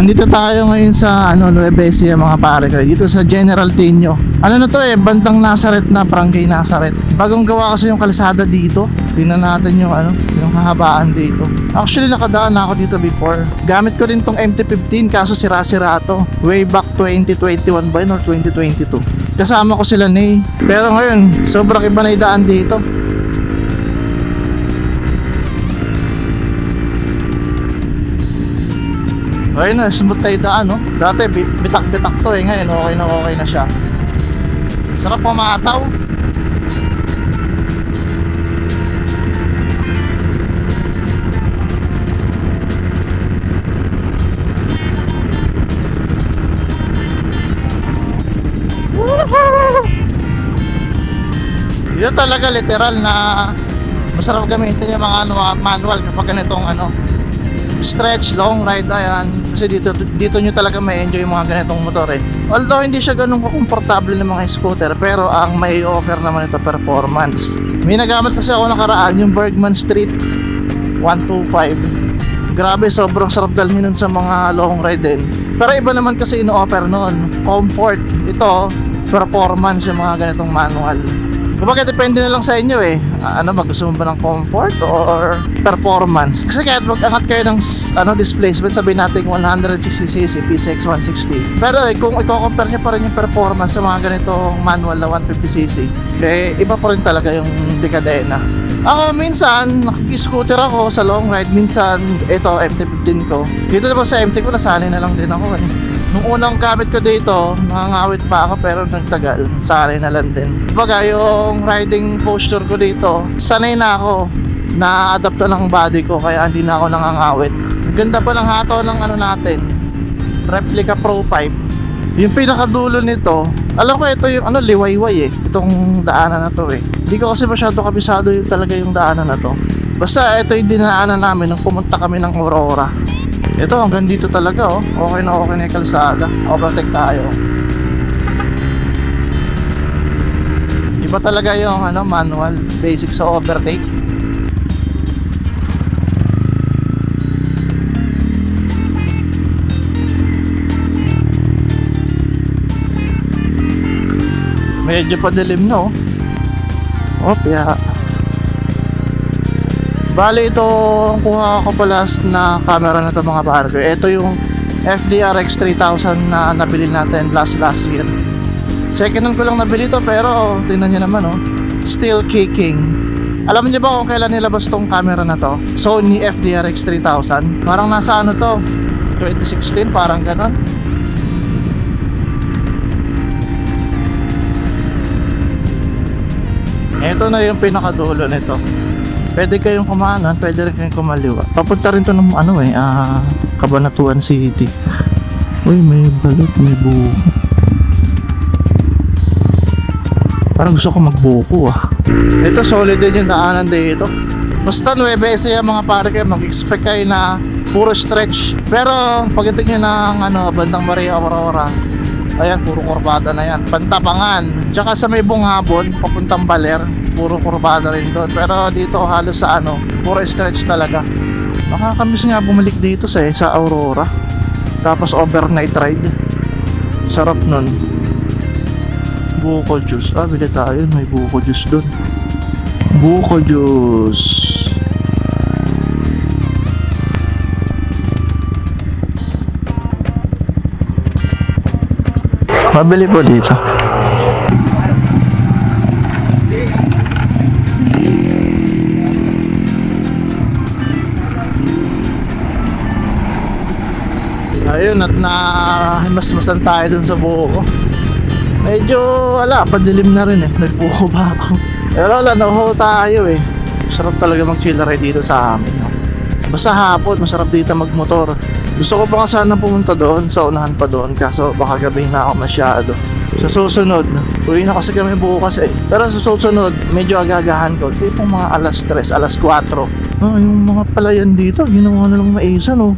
Andito tayo ngayon sa ano, Nueva Ecija mga pare ko. Dito sa General Tino. Ano na to eh, Bantang Nazareth na, Barangay Nazareth. Bagong gawa kasi yung kalsada dito. Tingnan natin yung ano, yung kahabaan dito. Actually nakadaan na ako dito before. Gamit ko rin tong MT-15 kaso sira-sira to. Way back 2021 ba yun or 2022. Kasama ko sila Nay. Pero ngayon, sobrang iba na idaan dito. Ayun na, smooth tayo daan, no? Dati, bi- bitak-bitak to eh. Ngayon, okay na okay na siya. Sarap pumataw. Dito talaga literal na masarap gamitin yung mga ano, manual kapag ganitong ano, stretch, long ride, ayan. Kasi dito, dito nyo talaga may enjoy mga ganitong motor eh. Although hindi siya ganun kakomportable ng mga scooter, pero ang may offer naman ito performance. May nagamit kasi ako nakaraan, yung Bergman Street 125. Grabe, sobrang sarap dalhin nun sa mga long ride din. Pero iba naman kasi ino-offer nun. Comfort. Ito, performance yung mga ganitong manual. Kumbaga depende na lang sa inyo eh. Ano ba gusto mo ba ng comfort or performance? Kasi kahit mag-angat kayo ng ano displacement, sabihin natin 160cc PCX 160. Pero eh, kung i-compare niyo pa rin yung performance sa mga ganitong manual na 150cc, eh iba pa rin talaga yung dekadena. Ako minsan, nakikiscooter ako sa long ride. Minsan, ito, MT-15 ko. Dito naman sa MT ko, nasanay na lang din ako eh. Nung unang gamit ko dito, nakangawit pa ako pero nagtagal. Sanay na lang din. Baga, yung riding posture ko dito, sanay na ako. Na-adapt na ng body ko kaya hindi na ako nangangawit. Ang Ganda pa ng hato ng ano natin. Replica Pro 5. Yung pinakadulo nito, alam ko ito yung ano liwayway eh. Itong daanan na to eh. Hindi ko kasi masyado kabisado yung talaga yung daanan na to. Basta ito yung dinaanan namin nung pumunta kami ng Aurora. Ito hanggang dito talaga oh. Okay na okay na yung kalsada. Overtake tayo. Iba talaga yung ano manual, basic sa overtake. Medyo padilim no. Oh, kaya Bali ito ang kuha ko pala na camera na to mga pare. Ito yung FDRX 3000 na nabili natin last last year. Second hand ko lang nabili to pero tingnan niyo naman oh. Still kicking. Alam niyo ba kung kailan nilabas tong camera na to? Sony FDRX 3000. Parang nasa ano to? 2016 parang ganon. Ito na yung pinakadulo nito. Pwede kayong kumanan, pwede rin kayong kumaliwa. Papunta rin to ng ano eh, ah, Cabanatuan City. Uy, may balot, may buko. Parang gusto ko magbuko ah. Ito solid din yung daanan dito. Basta 9 yung mga pare kayo, mag-expect kayo na puro stretch. Pero pagdating nyo ng ano, bandang Maria Aurora, ayan, puro kurbada na yan. Pantapangan. Tsaka sa may bungabon, papuntang Baler, puro kurbada rin doon. Pero dito halos sa ano, puro stretch talaga. Nakakamiss nga bumalik dito sa, sa Aurora. Tapos overnight ride. Sarap nun. Buko juice. Ah, bili tayo. May buko juice doon. Buko juice. Mabili po dito. Ayun at na himasmasan tayo dun sa buko. Medyo wala, padilim na rin eh. Nagbuko pa ako. Pero wala, naho tayo eh. Sarap talaga mag-chill ride dito sa amin. No? Basta hapon, masarap dito magmotor. Gusto ko pa sana pumunta doon, sa unahan pa doon. Kaso baka gabi na ako masyado. Sa susunod, uwi na kasi kami bukas eh. Pero sa susunod, medyo agagahan ko. Tipong mga alas 3, alas 4. Ah, yung mga palayan dito, ginawa na lang maisan oh.